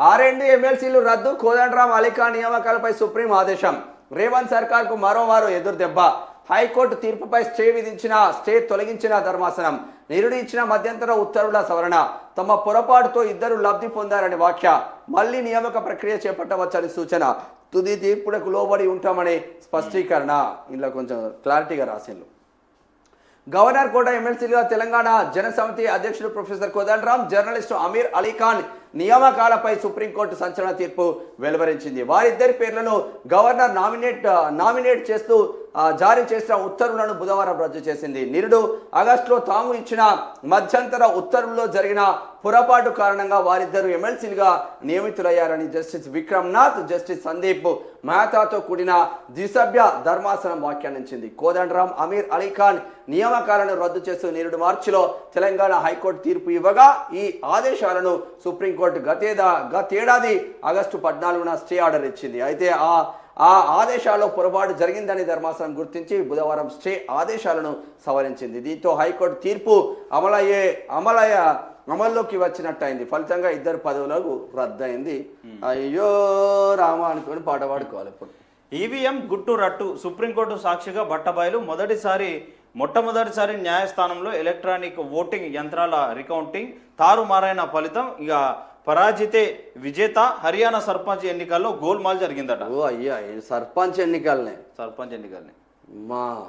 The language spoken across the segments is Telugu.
ఆరేండు ఎమ్మెల్సీలు రద్దు కోదండరాం అలీఖా నియామకాలపై సుప్రీం ఆదేశం. రేవంత్ సర్కార్కు మరోమారు ఎదురు దెబ్బ. హైకోర్టు తీర్పుపై స్టే విధించిన స్టే తొలగించిన ధర్మాసనం. నిరుడు ఇచ్చిన మధ్యంతర ఉత్తర్వుల సవరణ. తమ పొరపాటుతో ఇద్దరు లబ్ధి పొందారని వ్యాఖ్య. మళ్ళీ నియామక ప్రక్రియ చేపట్టవచ్చని సూచన. తుది తీర్పులకు లోబడి ఉంటామని స్పష్టీకరణ. ఇలా కొంచెం క్లారిటీగా రాసిండ్రు గవర్నర్ కోట ఎమ్మెల్సీలుగా తెలంగాణ జనసమితి అధ్యక్షుడు ప్రొఫెసర్ కోదండరాం జర్నలిస్టు అమీర్ అలీ ఖాన్ నియామకాలపై సుప్రీంకోర్టు సంచలన తీర్పు వెలువరించింది. వారిద్దరి పేర్లను గవర్నర్ నామినేట్ నామినేట్ చేస్తూ జారీ చేసిన ఉత్తర్వులను బుధవారం రద్దు చేసింది. నిరుడు ఆగస్టులో తాము ఇచ్చిన మధ్యంతర ఉత్తర్వుల్లో జరిగిన పొరపాటు కారణంగా వారిద్దరు ఎమ్మెల్సీలుగా నియమితులయ్యారని జస్టిస్ విక్రమ్నాథ్ జస్టిస్ సందీప్ మహతాతో కూడిన ద్విసభ్య ధర్మాసనం వ్యాఖ్యానించింది. కోదండరాం అమీర్ అలీఖాన్ నియామకాలను రద్దు చేస్తూ నిరుడు మార్చిలో తెలంగాణ హైకోర్టు తీర్పు ఇవ్వగా ఈ ఆదేశాలను సుప్రీంకోర్టు గతేదా గతేడాది ఆగస్టు పద్నాలుగున స్టే ఆర్డర్ ఇచ్చింది. అయితే ఆ ఆ ఆదేశాల్లో పొరపాటు జరిగిందని ధర్మాసనం గుర్తించి బుధవారం స్టే ఆదేశాలను సవరించింది. దీంతో హైకోర్టు తీర్పు అమలయ్యే అమలయ్య అమల్లోకి వచ్చినట్టయింది. ఫలితంగా ఇద్దరు పదవులకు రద్దయింది. అయ్యో రామ అనుకొని పాట పాడుకోవాలి ఇప్పుడు. ఈవీఎం గుట్టు రట్టు సుప్రీంకోర్టు సాక్షిగా బట్టబయలు. మొదటిసారి మొట్టమొదటిసారి న్యాయస్థానంలో ఎలక్ట్రానిక్ ఓటింగ్ యంత్రాల రికౌంటింగ్. తారుమారైన ఫలితం ఇక పరాజితే విజేత హర్యానా సర్పంచ్ ఎన్నికల్లో గోల్మాల్ జరిగిందట. ఓ అయ్యా సర్పంచ్ ఎన్నికలనే. సర్పంచ్ ఎన్నికల్ని. మా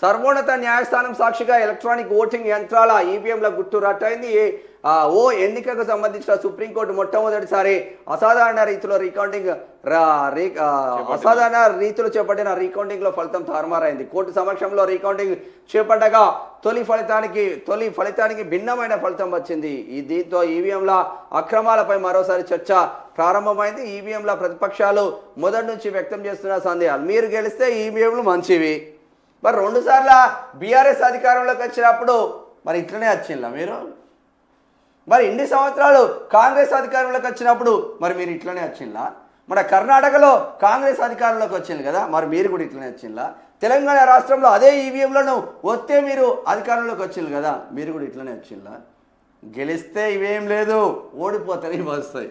సర్వోన్నత న్యాయస్థానం సాక్షిగా ఎలక్ట్రానిక్ ఓటింగ్ యంత్రాల ఈవీఎంల గుట్టు రట్టయింది. ఓ ఎన్నికకు సంబంధించిన సుప్రీంకోర్టు మొట్టమొదటిసారి అసాధారణ రీతిలో రీకౌంటింగ్ అసాధారణ రీతిలో చేపట్టిన రీకౌంటింగ్లో ఫలితం తారుమారైంది. కోర్టు సమక్షంలో రీకౌంటింగ్ చేపట్టగా తొలి ఫలితానికి తొలి ఫలితానికి భిన్నమైన ఫలితం వచ్చింది. ఈ దీంతో ఈవీఎంల అక్రమాలపై మరోసారి చర్చ ప్రారంభమైంది. ఈవీఎంల ప్రతిపక్షాలు మొదటి నుంచి వ్యక్తం చేస్తున్న సందేహాలు. మీరు గెలిస్తే ఈవీఎంలు మంచివి. మరి రెండుసార్లు బీఆర్ఎస్ అధికారంలోకి వచ్చినప్పుడు మరి ఇట్లనే వచ్చిందా మీరు? మరి ఇన్ని సంవత్సరాలు కాంగ్రెస్ అధికారంలోకి వచ్చినప్పుడు మరి మీరు ఇట్లనే వచ్చిందా మన కర్ణాటకలో కాంగ్రెస్ అధికారంలోకి వచ్చింది కదా మరి మీరు కూడా ఇట్లనే వచ్చిందా తెలంగాణ రాష్ట్రంలో అదే ఈవీఎంలను వస్తే మీరు అధికారంలోకి వచ్చింది కదా మీరు కూడా ఇట్లనే వచ్చిందా గెలిస్తే ఇవేం లేదు ఓడిపోతాయి వస్తాయి.